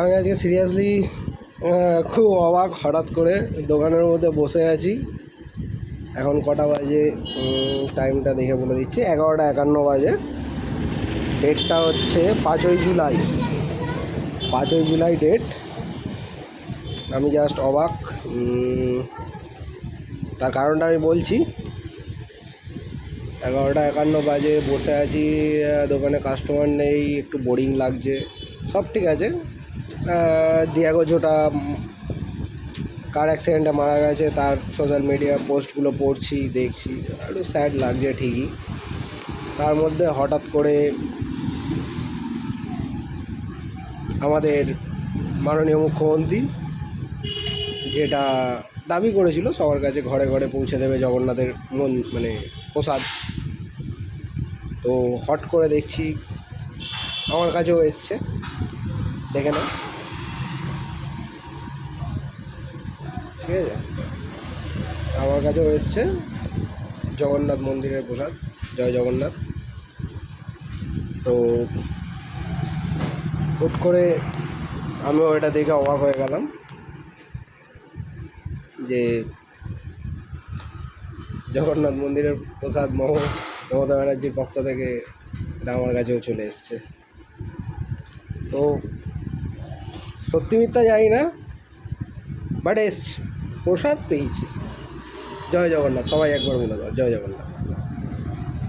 আমি আজকে সিরিয়াসলি খুব অবাক হঠাৎ করে দোকানের মধ্যে বসে আছি। এখন কটা বাজে টাইমটা দেখে বলে দিচ্ছি, এগারোটা একান্ন বাজে। ডেটটা হচ্ছে পাঁচই জুলাই। পাঁচই জুলাই ডেট আমি জাস্ট অবাক তার কারণটা আমি বলছি। এগারোটা একান্ন বাজে, বসে আছি দোকানে কাস্টমার নেই, একটু বোরিং লাগছে। সব ঠিক আছে। দিয়াগো জোটা কার অ্যাক্সিডেন্টে মারা গেছে, তার সোশ্যাল মিডিয়া পোস্টগুলো পড়ছি, দেখছি। একটু স্যাড লাগছে ঠিকই। তার মধ্যে হঠাৎ করে আমাদের মাননীয় মুখ্যমন্ত্রী যেটা দাবি করেছিল, সবার কাছে ঘরে ঘরে পৌঁছে দেবে জগন্নাথের মন মানে প্রসাদ। তো হট করে দেখছি, আমার কাছেও এসছে। দেখে না ঠিক আছে? আমার কাছেও এসছে জগন্নাথ মন্দিরের প্রসাদ। জয় জগন্নাথ। তো হুট করে আমিও এটা দেখে অবাক হয়ে গেলাম যে জগন্নাথ মন্দিরের প্রসাদ মহ, মমতা ব্যানার্জির পক্ষ থেকে এটা আমার কাছেও চলে এসছে। তো সত্যি মিথ্যা জানি না বাট এসছে প্রসাদ পেয়েছি। জয় জগন্নাথ, সবাই একবার বলে দাও, জয় জগন্নাথ।